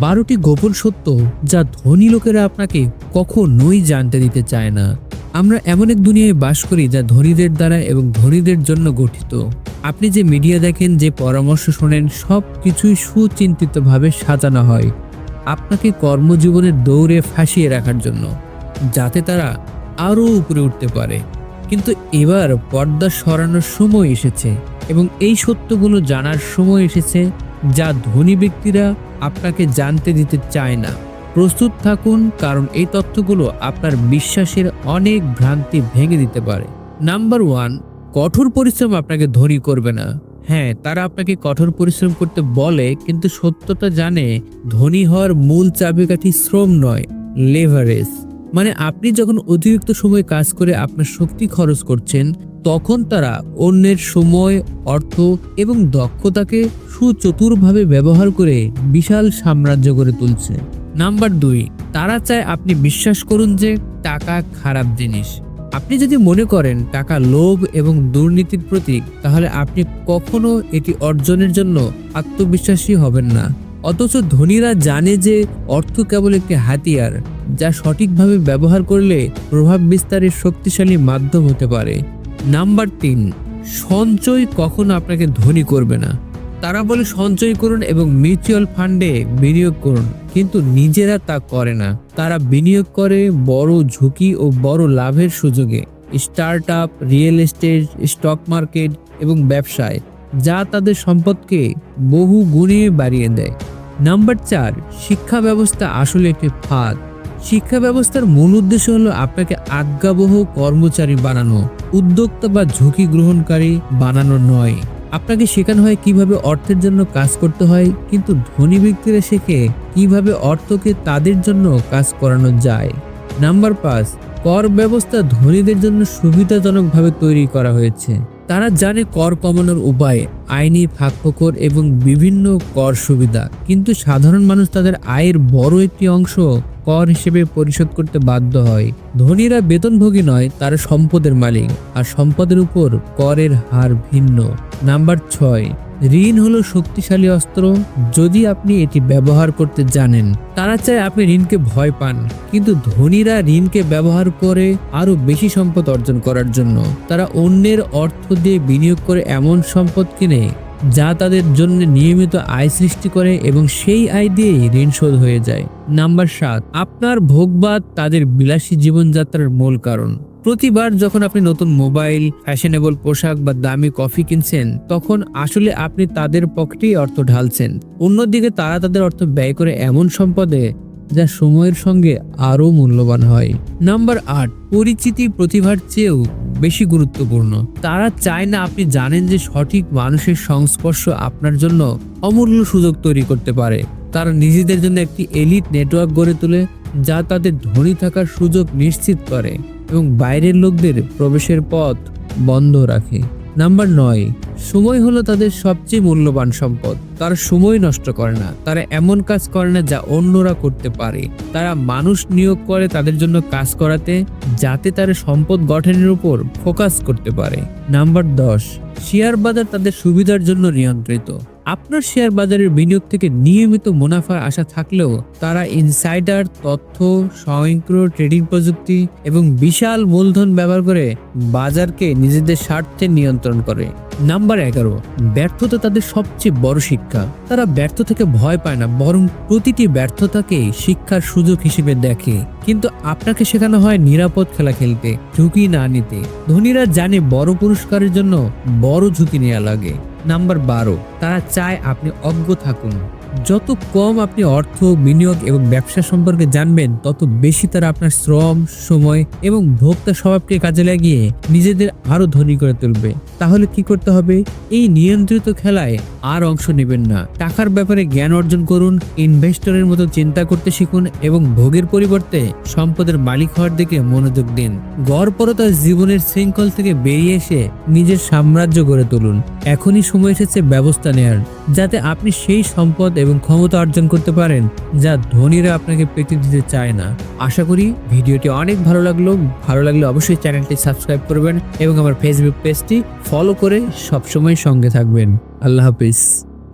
বারোটি গোপন সত্য যা ধনী লোকেরা আপনাকে কখনোই জানতে দিতে চায় না। আমরা এমন এক দুনিয়ায় বাস করি যা ধনীদের দ্বারা এবং ধনীদের জন্য গঠিত। আপনি যে মিডিয়া দেখেন, যে পরামর্শ শোনেন, সব কিছুই সুচিন্তিতভাবে সাজানো হয়। আপনাকে কর্মজীবনের দৌড়ে ফাঁসিয়ে রাখার জন্য, যাতে তারা আরও উপরে উঠতে পারে। কিন্তু এবার পর্দা সরানোর সময় এসেছে এবং এই সত্যগুলো জানার সময় এসেছে যা ধনী ব্যক্তিরা আপনাকে জানতে দিতে চায় না। প্রস্তুত থাকুন, কারণ এই তথ্যগুলো আপনার বিশ্বাসের অনেক ভ্রান্তি ভেঙে দিতে পারে। নাম্বার ওয়ান, কঠোর পরিশ্রম আপনাকে ধনী করবে না। হ্যাঁ তারা আপনাকে কঠোর পরিশ্রম করতে বলে, কিন্তু সত্যটা জানে, ধনী হওয়ার মূল চাবিকাঠি শ্রম নয় লেভারেজ মানে আপনি যখন অতিরিক্ত সময় কাজ করে আপনার শক্তি খরচ করছেন, তখন তারা অন্যের সময়, অর্থ এবং দক্ষতাকে সুচতুরভাবে ব্যবহার করে বিশাল সাম্রাজ্য গড়ে তুলছে। নাম্বার দুই, তারা চায় আপনি বিশ্বাস করুন যে টাকা খারাপ জিনিস। আপনি যদি মনে করেন টাকা লোভ এবং দুর্নীতির প্রতীক, তাহলে আপনি কখনো এটি অর্জনের জন্য আত্মবিশ্বাসী হবেন না। অথচ ধনীরা জানে যে অর্থ কেবল একটি হাতিয়ার যা সঠিকভাবে ব্যবহার করলে প্রভাব বিস্তারের শক্তিশালী মাধ্যম হতে পারে। নাম্বার তিন, সঞ্চয় কখনো আপনাকে ধনী করবে না? তারা বলে সঞ্চয় করুন এবং মিউচুয়াল ফান্ডে বিনিয়োগ করুন, কিন্তু নিজেরা তা করে না। তারা বিনিয়োগ করে বড় ঝুঁকি ও বড় লাভের সুযোগে। Start up real estate, stock market এবং ব্যবসায়, যা তাদের সম্পদকে বহু গুণে বাড়িয়ে দেয়। নাম্বার চার, শিক্ষা ব্যবস্থা আসলে একটি ফাঁদ। শিক্ষা ব্যবস্থার মূল উদ্দেশ্য হলো আপনাকে আজ্ঞাবহ কর্মচারী বানানো, উদ্যোক্তা বা ঝুঁকি গ্রহণকারী বানানো নয়। আপনাকে শেখানো হয় কীভাবে অর্থের জন্য কাজ করতে হয়, কিন্তু ধনী ব্যক্তিরা শেখে কীভাবে অর্থকে তাদের জন্য কাজ করানো যায়। নাম্বার পাঁচ, কর ব্যবস্থা ধনীদের জন্য সুবিধাজনকভাবে তৈরি করা হয়েছে। তারা জানে কর কমানোর উপায়, আইনি ফাঁকফোকর এবং বিভিন্ন কর সুবিধা, কিন্তু সাধারণ মানুষ তাদের আয়ের বড় একটি অংশ কর হিসেবে পরিশোধ করতে বাধ্য হয়। ধনীরা বেতনভোগী নয়, তারা সম্পদের মালিক। আর সম্পদের উপর করের হার ভিন্ন। নাম্বার ছয়, ঋণ হলো শক্তিশালী অস্ত্র। যদি আপনি এটি ব্যবহার করতে জানেন, তারা চায় আপনি ঋণকে ভয় পান। কিন্তু ধনীরা ঋণকে ব্যবহার করে আরও বেশি সম্পদ অর্জন করার জন্য। তারা অন্যের অর্থ দিয়ে বিনিয়োগ করে এমন সম্পদ কিনে যা তাদের জন্য নিয়মিত আয় সৃষ্টি করে এবং সেই আয় দিয়েই ঋণ শোধ হয়ে যায়। নাম্বার সাত, আপনার ভোগবাদ তাদের বিলাসী জীবনযাত্রার মূল কারণ। প্রতিবার যখন আপনি নতুন মোবাইল, ফ্যাশনেবল পোশাক বা দামি কফি কিনছেন, তখন আসলে আপনি তাদের পকেটেই অর্থ ঢালছেন। অন্যদিকে তারা তাদের অর্থ ব্যয় করে এমন সম্পদে যা সময়ের সঙ্গে আরও মূল্যবান হয়। নাম্বার আট, পরিচিতি প্রতিভার চেয়েও বেশি গুরুত্বপূর্ণ। তারা চায় না আপনি জানেন যে সঠিক মানুষের সংস্পর্শ আপনার জন্য অমূল্য সুযোগ তৈরি করতে পারে। তারা নিজেদের জন্য একটি এলিট নেটওয়ার্ক গড়ে তোলে যা তাদের ধনী থাকার সুযোগ নিশ্চিত করে এবং বাইরের লোকদের প্রবেশের পথ বন্ধ রাখে। নাম্বার নয়, সময় হলো তাদের সবচেয়ে মূল্যবান সম্পদ। তারা সময় নষ্ট করে না। তারা এমন কাজ করে না যা অন্যরা করতে পারে। তারা মানুষ নিয়োগ করে তাদের জন্য কাজ করাতে যাতে তার সম্পদ গঠনের উপর ফোকাস করতে পারে। নাম্বার দশ, শেয়ার বাজার তাদের সুবিধার জন্য নিয়ন্ত্রিত। আপনার শেয়ার বাজারের বিনিয়োগ থেকে নিয়মিত মুনাফার আশা থাকলেও তারা ইনসাইডার, তথ্য, স্বয়ংক্রিয় ট্রেডিং প্রযুক্তি এবং বিশাল মূলধন ব্যবহার করে বাজারকে নিজেদের স্বার্থে নিয়ন্ত্রণ করে। নাম্বার এগারো, ব্যর্থতা তাদের সবচেয়ে বড় শিক্ষা। তারা ব্যর্থ থেকে ভয় পায় না, বরং প্রতিটি ব্যর্থতাকে শিক্ষার সুযোগ হিসেবে দেখে। কিন্তু আপনাকে শেখানো হয় নিরাপদ খেলা খেলতে, ঝুঁকি না নিতে। ধনীরা জানে বড় পুরস্কারের জন্য বড় ঝুঁকি নেওয়া লাগে। নাম্বার বারো, তারা চায় আপনি অজ্ঞ থাকুন। যত কম আপনি অর্থ, বিনিয়োগ এবং ব্যবসা সম্পর্কে জানবেন, তত বেশি তারা আপনার শ্রম, সময় এবং ভোক্তা স্বভাবকে কাজে লাগিয়ে নিজেদের আরও ধনী করে তুলবে। তাহলে কি করতে হবে? এই নিয়ন্ত্রিত খেলায় আর অংশ নেবেন না। টাকার ব্যাপারে জ্ঞান অর্জন করুন, ইনভেস্টরের মতো চিন্তা করতে শিখুন এবং ভোগের পরিবর্তে সম্পদের মালিক হওয়ার দিকে মনোযোগ দিন। গড়পরতার জীবনের শৃঙ্খল থেকে বেরিয়ে এসে নিজের সাম্রাজ্য গড়ে তুলুন। এখনই সময় এসেছে ব্যবস্থা নেয়ার। যাতে আপনি সেই সম্পদ এবং ক্ষমতা অর্জন করতে পারেন যা ধনীরা আপনাকে পেতে দিতে চায় না। আশা করি ভিডিওটি অনেক ভালো লাগল। ভালো লাগলে অবশ্যই চ্যানেলটি সাবস্ক্রাইব করবেন এবং আমার ফেসবুক পেজটি ফলো করে সবসময় সঙ্গে থাকবেন। আল্লাহ হাফিজ।